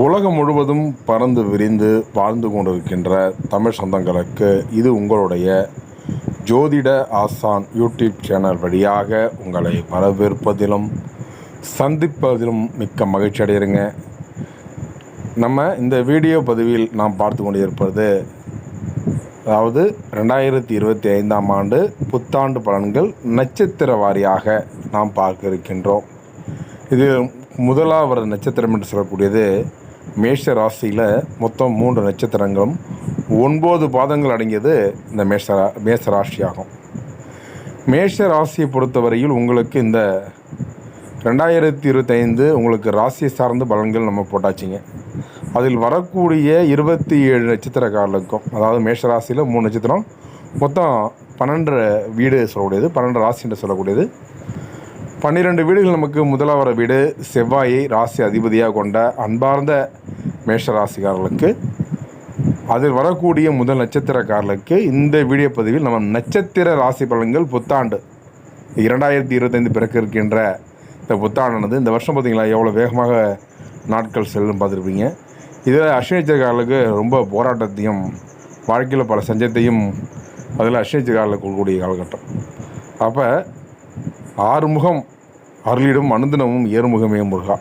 உலகம் முழுவதும் பறந்து விரிந்து வாழ்ந்து கொண்டிருக்கின்ற தமிழ் சொந்தங்களுக்கு இது உங்களுடைய ஜோதிட ஆசான் யூடியூப் சேனல் வழியாக உங்களை வரவேற்பதிலும் சந்திப்பதிலும் மிக்க மகிழ்ச்சி அடைகிறேங்க. நம்ம இந்த வீடியோ பதிவில் நாம் பார்த்து கொண்டிருப்பது அதாவது ரெண்டாயிரத்தி இருபத்தி ஐந்தாம் ஆண்டு புத்தாண்டு பலன்கள் நட்சத்திர வாரியாக நாம் பார்க்க இருக்கின்றோம். இது முதலாவது நட்சத்திரம் என்று சொல்லக்கூடியது மேஷ ராசியில் மொத்தம் மூன்று நட்சத்திரங்களும் ஒன்பது பாதங்கள் அடங்கியது இந்த மேஷ ரா- மேஷ ராசியாகும். மேஷ ராசியை பொறுத்தவரையில் உங்களுக்கு இந்த ரெண்டாயிரத்தி இருபத்தைந்து உங்களுக்கு ராசியை சார்ந்த பலன்கள் நம்ம போட்டாச்சுங்க. அதில் வரக்கூடிய இருபத்தி ஏழு நட்சத்திரக்காரர்களுக்கும் அதாவது மேஷ ராசியில் மூணு நட்சத்திரம் மொத்தம் பன்னெண்டு வீடு சொல்லக்கூடியது பன்னெண்டு ராசி என்று சொல்லக்கூடியது. பன்னிரெண்டு வீடுகள் நமக்கு முதலாவர வீடு செவ்வாயை ராசி அதிபதியாக கொண்ட அன்பார்ந்த மேஷராசிக்காரர்களுக்கு அதில் வரக்கூடிய முதல் நட்சத்திரக்காரர்களுக்கு இந்த வீடியோ பதிவில் நம்ம நட்சத்திர ராசி பலன்கள் புத்தாண்டு. இரண்டாயிரத்தி இருபத்தைந்து பிறக்க இருக்கின்ற இந்த புத்தாண்டானது இந்த வருஷம் பார்த்தீங்களா எவ்வளோ வேகமாக நாட்கள் செல்லும் பார்த்துருப்பீங்க. இதில் அஸ்வினி ரொம்ப போராட்டத்தையும் வாழ்க்கையில் பல சஞ்சத்தையும் அதில் அஸ்வினி நட்சத்திரக்காரர்களுக்கு கொடுக்கக்கூடிய காலகட்டம். அப்போ ஆறுமுகம் அருளிடும் அனுதினமும் ஏறுமுகமே முருகா.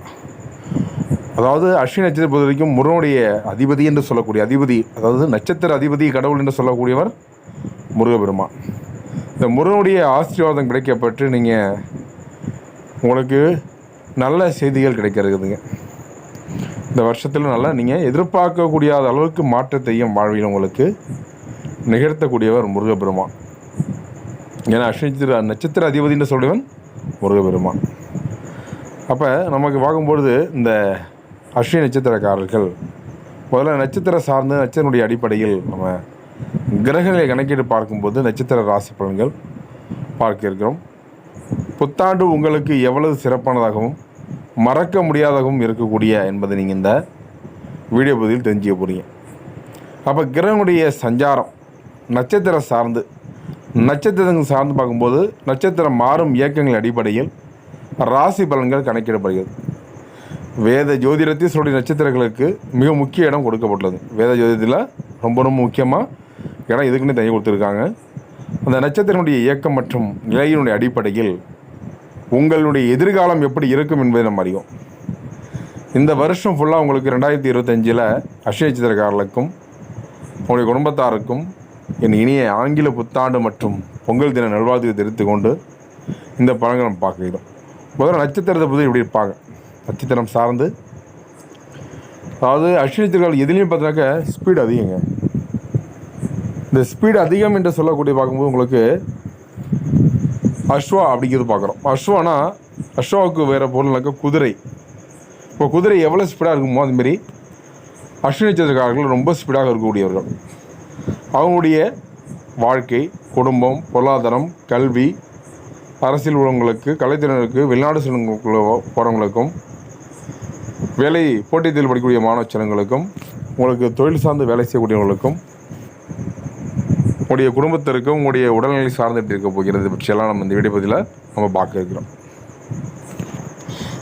அதாவது அஸ்வினி நட்சத்திர பொறுத்த வரைக்கும் முருகனுடைய அதிபதி என்று சொல்லக்கூடிய அதிபதி அதாவது நட்சத்திர அதிபதி கடவுள் என்று சொல்லக்கூடியவர் முருகபெருமான். இந்த முருகனுடைய ஆசீர்வாதம் கிடைக்கப்பட்டு நீங்கள் உங்களுக்கு நல்ல செய்திகள் கிடைக்கிறதுங்க. இந்த வருஷத்தில் நல்லா நீங்கள் எதிர்பார்க்கக்கூடிய அளவுக்கு மாற்றத்தையும் வாழ்வில் உங்களுக்கு நிகழ்த்தக்கூடியவர் முருகபெருமான். ஏன்னா அஸ்வினி நட்சத்திர அதிபதின்னு சொல்லுவன் முருகபெருமான். அப்போ நமக்கு பார்க்கும்பொழுது இந்த அஸ்வினி நட்சத்திரக்காரர்கள். முதல்ல நட்சத்திர சார்ந்து நட்சத்திரனுடைய அடிப்படையில் நம்ம கிரகங்களை கணக்கிட்டு பார்க்கும்போது நட்சத்திர ராசி பலன்கள் பார்க்க இருக்கிறோம் புத்தாண்டு உங்களுக்கு எவ்வளவு சிறப்பானதாகவும் மறக்க முடியாததாகவும் இருக்கக்கூடிய என்பதை நீங்கள் இந்த வீடியோ பதிவில் தெரிஞ்சுக்க போகிறீங்க அப்போ கிரகனுடைய சஞ்சாரம் நட்சத்திரம் சார்ந்து நட்சத்திரங்கள் சார்ந்து பார்க்கும்போது நட்சத்திரம் மாறும் இயக்கங்கள் அடிப்படையில் ராசி பலன்கள் கணக்கிடப்படுகிறது. வேத ஜோதிடத்தில் சொல்லி நட்சத்திரங்களுக்கு மிக முக்கிய இடம் கொடுக்கப்பட்டுள்ளது. வேத ஜோதிடத்தில் ரொம்ப ரொம்ப முக்கியமாக இடம் இதுக்குன்னு தனி கொடுத்துருக்காங்க. அந்த நட்சத்திரனுடைய இயக்கம் மற்றும் நிலையினுடைய அடிப்படையில் உங்களுடைய எதிர்காலம் எப்படி இருக்கும் என்பதை நம்ம அறியும் இந்த வருஷம் ஃபுல்லாக உங்களுக்கு ரெண்டாயிரத்தி இருபத்தஞ்சில் அஷய நட்சத்திரக்காரர்களுக்கும் உங்களுடைய குடும்பத்தாருக்கும் என் இனிய ஆங்கில புத்தாண்டு மற்றும் பொங்கல் தின நல்வாழ்த்துக்கு தெரிவித்து கொண்டு இந்த பழங்களை நம்ம பார்க்கிறோம் முதல்ல நட்சத்திரத்தை பற்றி இப்படி இருப்பாங்க? நட்சத்திரம் சார்ந்து. அதாவது அஸ்வினி நட்சத்திரங்கள் எதுலேயும் பார்த்தினாக்க ஸ்பீடு அதிகங்க. இந்த ஸ்பீடு அதிகம் என்று சொல்லக்கூடிய பார்க்கும்போது உங்களுக்கு அஸ்வா அப்படிங்கிறது பார்க்குறோம். அஸ்வானா அஸ்வாவுக்கு வேறு பொருள்னாக்க குதிரை. இப்போ குதிரை எவ்வளோ ஸ்பீடாக இருக்குமோ அதுமாரி அஸ்வினி நட்சத்திரக்காரர்கள் ரொம்ப ஸ்பீடாக இருக்கக்கூடியவர்கள். அவங்களுடைய வாழ்க்கை குடும்பம் பொருளாதாரம் கல்வி அரசியல் உள்ளவங்களுக்கு கலைத்திறனுக்கு வெளிநாடு செல்வங்களுக்கு போகிறவங்களுக்கும் வேலை போட்டித் தேர்வு படிக்கக்கூடிய மாணவ செல்வங்களுக்கும் உங்களுக்கு தொழில் சார்ந்து வேலை செய்யக்கூடியவர்களுக்கும் உங்களுடைய குடும்பத்திற்கும் உங்களுடைய உடல்நிலை சார்ந்து எப்படி இருக்க போகிறது பற்றியெல்லாம் நம்ம இந்த வீடியோ பதிவில் நம்ம பார்க்க இருக்கிறோம்.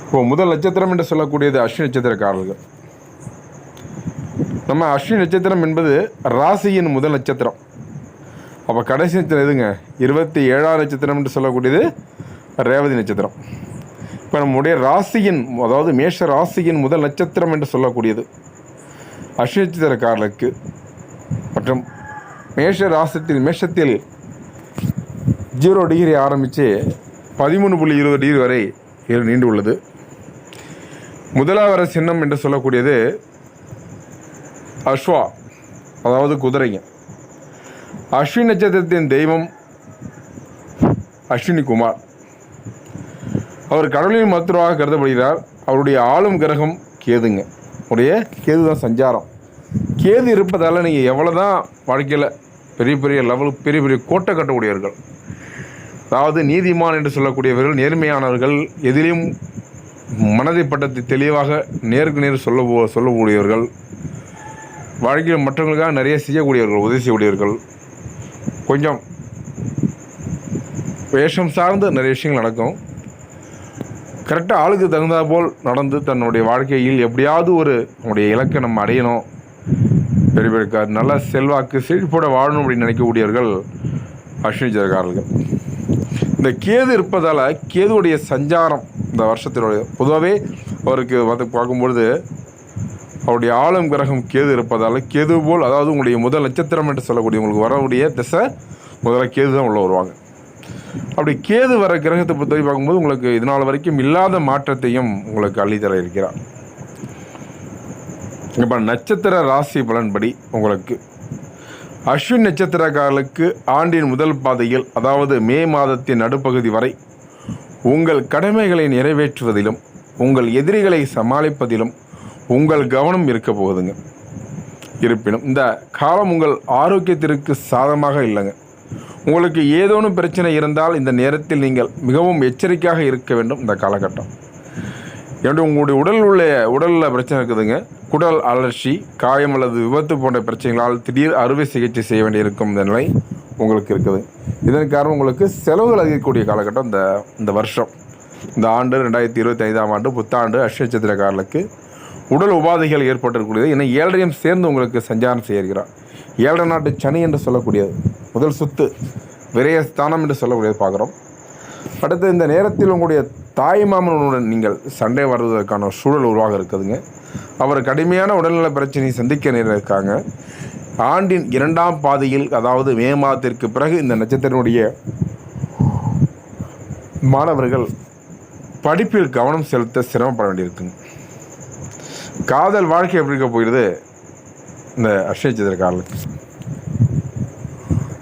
இப்போ முதல் நட்சத்திரம் என்று சொல்லக்கூடியது அஸ்வினி நட்சத்திரக்காரர்கள். நம்ம அஸ்வினி நட்சத்திரம் என்பது ராசியின் முதல் நட்சத்திரம். அப்போ கடைசி நட்சத்திரம் எதுங்க? இருபத்தி ஏழாம் நட்சத்திரம் என்று சொல்லக்கூடியது ரேவதி நட்சத்திரம். இப்போ நம்முடைய ராசியின் அதாவது மேஷ ராசியின் முதல் நட்சத்திரம் என்று சொல்லக்கூடியது. அஸ்வினி மற்றும் மேஷ ராசத்தில் மேஷத்தில் ஜீரோ டிகிரி ஆரம்பித்து பதிமூணு புள்ளி இருபது டிகிரி வரை நீண்டு உள்ளது. முதலாவர சின்னம் என்று சொல்லக்கூடியது அஸ்வா அதாவது குதிரைங்க. அஸ்வின் நட்சத்திரத்தின் தெய்வம் அஸ்வினி குமார் அவர் கடவுளின் மருத்துவராக கருதப்படுகிறார். அவருடைய ஆளும் கிரகம் கேதுங்க. உடைய கேது தான் சஞ்சாரம். கேது இருப்பதால் நீங்கள் எவ்வளோ தான் வாழ்க்கையில் பெரிய பெரிய லெவல் பெரிய பெரிய கோட்டை கட்டக்கூடியவர்கள் அதாவது நீதிமான் என்று சொல்லக்கூடியவர்கள் நேர்மையானவர்கள் எதிலையும் மனதை பட்டத்தை தெளிவாக நேருக்கு நேர் சொல்ல சொல்லக்கூடியவர்கள் வாழ்க்கையில் மற்றவங்களுக்காக நிறைய செய்யக்கூடியவர்கள் உதவி செய்யக்கூடியவர்கள் கொஞ்சம் வேஷம் சார்ந்து நிறைய விஷயங்கள் நடக்கும். கரெக்டாக ஆளுக்கு தகுந்தா போல் நடந்து தன்னுடைய வாழ்க்கையில் எப்படியாவது ஒரு நம்முடைய இலக்கை நம்ம அடையணும். பெரிய பெரிய நல்ல செல்வாக்கு செழிப்போட வாழணும் அப்படின்னு நினைக்கக்கூடியவர்கள் அஸ்வினி ஜெயகாரர்கள். இந்த கேது இருப்பதால் கேதுவுடைய சஞ்சாரம் இந்த வருஷத்தினுடைய பொதுவாகவே அவருக்கு வந்து பார்க்கும்பொழுது அவருடைய ஆளும் கிரகம் கேது இருப்பதால் கேது போல் அதாவது உங்களுடைய முதல் நட்சத்திரம் என்று சொல்லக்கூடிய உங்களுக்கு வரக்கூடிய திசை முதல்ல கேது தான் உள்ளே வருவாங்க. அப்படி கேது வர கிரகத்தை பொறுத்தவரை பார்க்கும்போது உங்களுக்கு இதனால் வரைக்கும் இல்லாத மாற்றத்தையும் உங்களுக்கு அள்ளித்தர இருக்கிறார். இப்போ நட்சத்திர ராசி பலன்படி உங்களுக்கு அஸ்வின் நட்சத்திரக்காரர்களுக்கு ஆண்டின் முதல் பாதையில் அதாவது மே மாதத்தின் நடுப்பகுதி வரை உங்கள் கடமைகளை நிறைவேற்றுவதிலும் உங்கள் எதிரிகளை சமாளிப்பதிலும் உங்கள் கவனம் இருக்க போகுதுங்க. இருப்பினும் இந்த காலம் உங்கள் ஆரோக்கியத்திற்கு சாதமாக இல்லைங்க. உங்களுக்கு ஏதோனும் பிரச்சனை இருந்தால் இந்த நேரத்தில் நீங்கள் மிகவும் எச்சரிக்கையாக இருக்க வேண்டும் இந்த காலகட்டம். ஏன்னா உங்களுடைய உடல் உள்ள உடலில் பிரச்சனை இருக்குதுங்க. குடல் அலர்ச்சி காயம் அல்லது விபத்து போன்ற பிரச்சனைகளால் திடீர் அறுவை சிகிச்சை செய்ய வேண்டியிருக்கும் இந்த நிலை உங்களுக்கு இருக்குது. இதன் காரணம் உங்களுக்கு செலவுகள் அதிகக்கூடிய காலகட்டம் இந்த இந்த வருஷம். இந்த ஆண்டு ரெண்டாயிரத்தி இருபத்தி ஐந்தாம் ஆண்டு புத்தாண்டு அஷ்டச்சத்திரக்காரர்களுக்கு உடல் உபாதைகள் ஏற்பட்டிருக்கூடியது ஏன்னா ஏழரையும் சேர்ந்து உங்களுக்கு சஞ்சாரம் செய்கிறார் ஏழரை நாட்டு சனி என்று சொல்லக்கூடியது. முதல் சொத்து விரயஸ்தானம் என்று சொல்லக்கூடியது பார்க்குறோம். அடுத்து இந்த நேரத்தில் உங்களுடைய தாய் மாமனுடன் நீங்கள் சண்டை வர்றதற்கான சூழல் உருவாக இருக்குதுங்க. அவர் கடுமையான உடல்நல பிரச்சனையை சந்திக்க நேரிருக்காங்க ஆண்டின் இரண்டாம் பாதையில் அதாவது மே மாதத்திற்கு பிறகு இந்த நட்சத்திரனுடைய மாணவர்கள் படிப்பில் கவனம் செலுத்த சிரமப்பட வேண்டியிருக்குங்க. காதல் வாழ்க்கை எப்படி இருக்க போகிறது? இந்த அக்ஷய சித்திரக்காரர்களுக்கு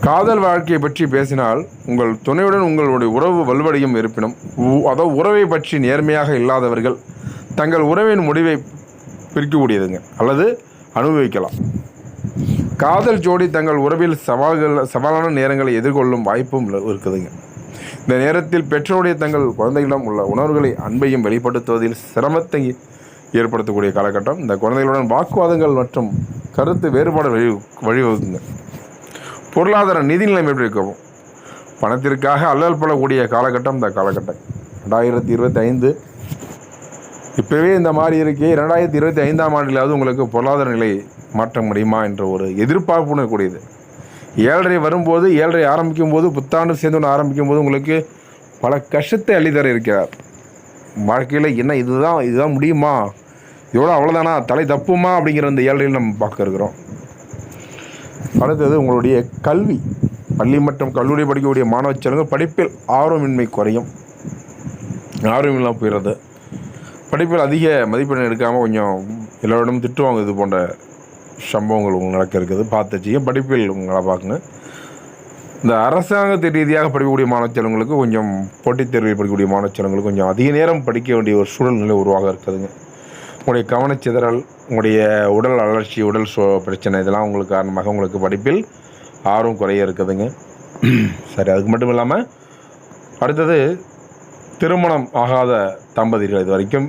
காதல் வாழ்க்கையை பற்றி பேசினால் உங்கள் துணையுடன் உங்களுடைய உறவு வலுவடையும் இருப்பினும் உ- அதாவது உறவை பற்றி நேர்மையாக இல்லாதவர்கள் தங்கள் உறவின் முடிவை பிரிக்கக்கூடியதுங்க அல்லது அனுபவிக்கலாம். காதல் ஜோடி தங்கள் உறவில் சவால்கள் சவாலான நேரங்களை எதிர்கொள்ளும் வாய்ப்பும் இருக்குதுங்க. இந்த நேரத்தில் பெற்றோருடைய தங்கள் குழந்தைகளிடம் உள்ள உணர்வுகளை அன்பையும் வெளிப்படுத்துவதில் சிரமத்தை ஏற்படுத்தக்கூடிய காலகட்டம். இந்த குழந்தைகளுடன் வாக்குவாதங்கள் மற்றும் கருத்து வேறுபாடு வழி வழிவகுக்குங்க. பொருளாதார நிதி நிலைமை எப்படி இருக்கவும்? பணத்திற்காக அல்லல் படக்கூடிய காலகட்டம் இந்த காலகட்டம். ரெண்டாயிரத்தி இருபத்தி ஐந்து இப்போவே இந்த மாதிரி இருக்கே ரெண்டாயிரத்தி இருபத்தி ஐந்தாம் ஆண்டிலாவது உங்களுக்கு பொருளாதார நிலை மாற்ற முடியுமா என்ற ஒரு எதிர்பார்ப்பு உணரக்கூடியது ஏழரை வரும்போது ஏழரை ஆரம்பிக்கும் போது புத்தாண்டு சேர்ந்து ஒன்று ஆரம்பிக்கும் போது உங்களுக்கு பல கஷ்டத்தை அள்ளித்தர இருக்கிறார். வாழ்க்கையில் என்ன இதுதான் இதுதான் முடியுமா? இதோட அவ்வளோதானா தலை தப்புமா? அப்படிங்கிற அந்த ஏழரையில் நம்ம பார்க்க இருக்கிறோம். அடுத்தது உங்களுடைய கல்வி. பள்ளி மற்றும் கல்லூரி படிக்கக்கூடிய மாணவ செல்வங்கள் படிப்பில் ஆர்வமின்மை குறையும். ஆர்வம் இல்லாமல் போயிடுறது. படிப்பில் அதிக மதிப்பெண் எடுக்காமல் கொஞ்சம் எல்லோரிடமும் திட்டுவாங்க. இது போன்ற சம்பவங்கள் உங்களுக்கு நடக்க இருக்குது. பார்த்து வச்சுக்க படிப்பில் உங்களை பார்க்குங்க. இந்த அரசாங்கத்து ரீதியாக படிக்கக்கூடிய மாணவ செல்வங்களுக்கு கொஞ்சம் போட்டித் தேர்வில் படிக்கக்கூடிய மாணவ செல்வங்களுக்கு கொஞ்சம் அதிக நேரம் படிக்க வேண்டிய ஒரு சூழ்நிலை உருவாக இருக்குதுங்க. உங்களுடைய கவனச்சிதறல் உங்களுடைய உடல் அலர்ச்சி உடல் சோ பிரச்சனை இதெல்லாம் உங்களுக்கு காரணமாக உங்களுக்கு படிப்பில் ஆர்வம் குறைய இருக்குதுங்க. சரி அதுக்கு மட்டும் இல்லாமல் அடுத்தது திருமணம் ஆகாத தம்பதிகள் இது வரைக்கும்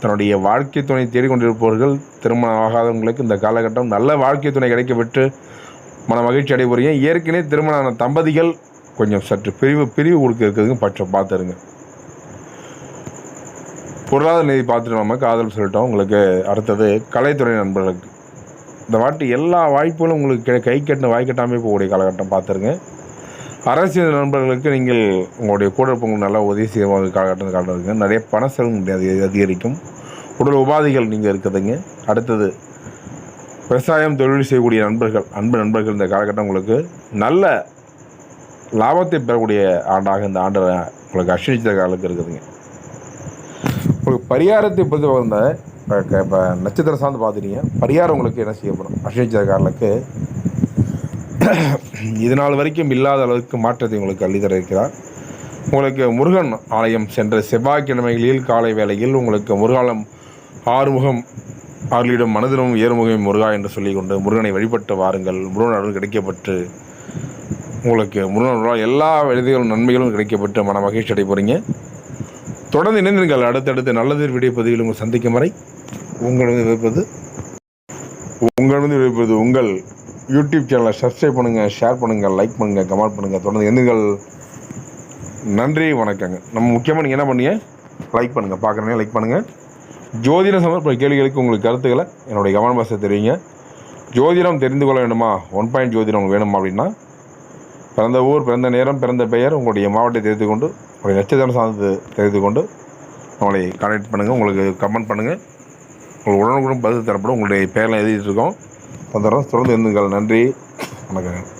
தன்னுடைய வாழ்க்கை துணை தேடிக்கொண்டிருப்பவர்கள் திருமணம் ஆகாதவங்களுக்கு இந்த காலகட்டம் நல்ல வாழ்க்கை துணை கிடைக்கப்பெற்று மன மகிழ்ச்சி அடைபுறீங்க ஏற்கனவே திருமணம் ஆன தம்பதிகள் கொஞ்சம் சற்று பிரிவு பிரிவு கொடுக்க இருக்குதுங்க. பட்சம் பார்த்துருங்க. பொருளாதார நிதி பார்த்துட்டு நம்ம காதல் சொல்லிட்டோம். உங்களுக்கு அடுத்தது கலைத்துறை நண்பர்களுக்கு. இந்த வாட்டி எல்லா வாய்ப்புகளும் உங்களுக்கு கிடை- கை கட்டின வாய் கட்டாமல் போகக்கூடிய காலகட்டம் பார்த்துருங்க. அரசியல் நண்பர்களுக்கு நீங்கள் உங்களுடைய கூட இருப்பவங்களுக்கு நல்லா உதவி செய்வாங்க காலகட்டம் காட்டுறதுங்க. நிறைய பண செலவு அதிக- அதிகரிக்கும். உடல் உபாதைகள் நீங்கள் இருக்குதுங்க. அடுத்தது விவசாயம் தொழில் செய்யக்கூடிய நண்பர்கள் அன்பு நண்பர்கள் இந்த காலகட்டம் உங்களுக்கு நல்ல லாபத்தை பெறக்கூடிய ஆண்டாக இந்த ஆண்டு உங்களுக்கு அஷ்டிச்ச காலத்துக்கு இருக்குதுங்க. உங்களுக்கு பரிகாரத்தை பொறுத்த வந்த இப்போ நட்சத்திர சார்ந்து பார்த்துட்டீங்க. பரிகாரம் உங்களுக்கு என்ன செய்யப்படும் அஸ்வினிச்சக்காரர்களுக்கு இது நாள் வரைக்கும் இல்லாத அளவுக்கு மாற்றத்தை உங்களுக்கு அள்ளித்தர இருக்கிறார். உங்களுக்கு முருகன் ஆலயம் சென்ற செவ்வாய்க்கிழமைகளில் காலை வேளையில் உங்களுக்கு முருகாலம் ஆறுமுகம் அருளிடம் மனதிலும் ஏறுமுகம் முருகா என்று சொல்லிக்கொண்டு முருகனை வழிபட்டு வாருங்கள். முருகன் அருள் கிடைக்கப்பட்டு உங்களுக்கு முருகன் எல்லா விதைகளும் நன்மைகளும் கிடைக்கப்பட்டு மன மகிழ்ச்சி அடைய தொடர்ந்து இணைந்திருங்கள். அடுத்தடுத்து நல்லது வீடியோ பதிவில் உங்கள் சந்திக்கும் வரை உங்களிடம் வைப்பது உங்களிடம் விருப்பது உங்கள் யூடியூப் சேனலை சப்ஸ்கிரைப் பண்ணுங்கள் ஷேர் பண்ணுங்கள் லைக் பண்ணுங்கள் கமெண்ட் பண்ணுங்கள் தொடர்ந்து எண்ணுங்கள் நன்றி வணக்கங்க. நம்ம முக்கியமாக நீங்கள் என்ன பண்ணீங்க? லைக் பண்ணுங்கள் பார்க்குறேன் லைக் பண்ணுங்கள் ஜோதிடம் சம்பந்தப்பட்ட கேள்விகளுக்கு உங்களுக்கு கருத்துக்களை என்னுடைய கவன பாசத்தை தெரியுங்க ஜோதிடம் தெரிந்து கொள்ள வேண்டுமா? ஒன் பாயிண்ட் ஜோதிடம் வேணுமா அப்படின்னா பிறந்த ஊர் பிறந்த நேரம் பிறந்த பெயர் உங்களுடைய மாவட்டத்தை தெரிந்து கொண்டு உங்களுடைய நட்சத்திரம் சார்ந்து தெரிந்து கொண்டு நம்மளை கான்டாக்ட் பண்ணுங்கள் உங்களுக்கு கமெண்ட் பண்ணுங்கள் உங்களுக்கு உடனுக்குடன் பதில் தரப்படும். உங்களுடைய பெயர்லாம் எழுதிட்டு இருக்கோம். தந்துடுறோம் தொடர்ந்து இருந்துங்கள். நன்றி. வணக்கம்